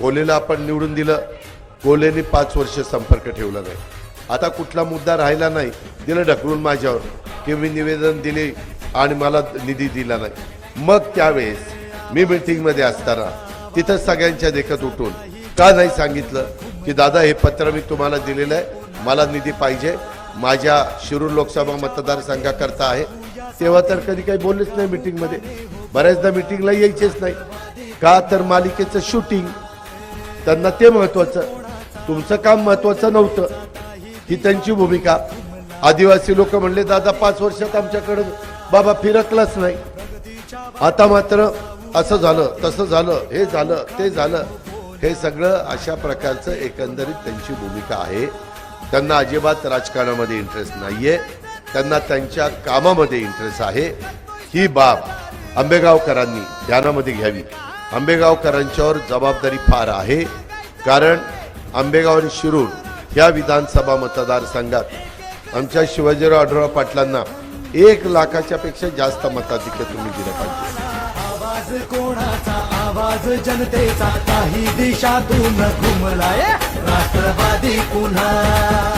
कोलेला आपण निवडून दिलं कोलेने पाच वर्ष संपर्क ठेवला नाही. आता कुठला मुद्दा राहिला नाही दिलं ढकलून माझ्यावर की मी निवेदन दिले आणि मला निधी दिला नाही. मग त्यावेळेस मी मिटिंगमध्ये असताना तिथं सगळ्यांच्या देखत उठून का नाही सांगितलं की दादा हे पत्र मी तुम्हाला दिलेलं आहे मला निधी पाहिजे माझ्या शिरूर लोकसभा मतदारसंघाकरता आहे. तेव्हा तर कधी काही बोललेच नाही मीटिंगमध्ये. बऱ्याचदा मीटिंगला यायचेच नाही. का तर मालिकेचं शूटिंग त्यांना ते महत्वाचं तुमचं काम महत्वाचं नव्हतं. ही त्यांची भूमिका. आदिवासी लोक म्हणले दादा पाच वर्षात आमच्याकडं बाबा फिरकलाच नाही. आता मात्र असं झालं तसं झालं हे झालं ते झालं. हे सगळं अशा प्रकारचं एकंदरीत त्यांची भूमिका आहे. त्यांना अजिबात राजकारणामध्ये इंटरेस्ट नाहीये. त्यांना त्यांच्या कामामध्ये इंटरेस्ट आहे. ही बाब आंबेगावकरांनी ध्यानामध्ये घ्यावी. आंबेगावकरांच्यावर जबाबदारी फार आहे. कारण आंबेगाव आणि शिरूर या विधानसभा मतदारसंघात आमच्या शिवाजीराव आढळराव पाटलांना एक लाखाच्या पेक्षा जास्त मताधिक्य तुम्ही दिलं पाहिजे. आवाज कोणाचा? आवाज जनतेचा. काही दिशातून घुमलाय राष्ट्रवादी पुन्हा.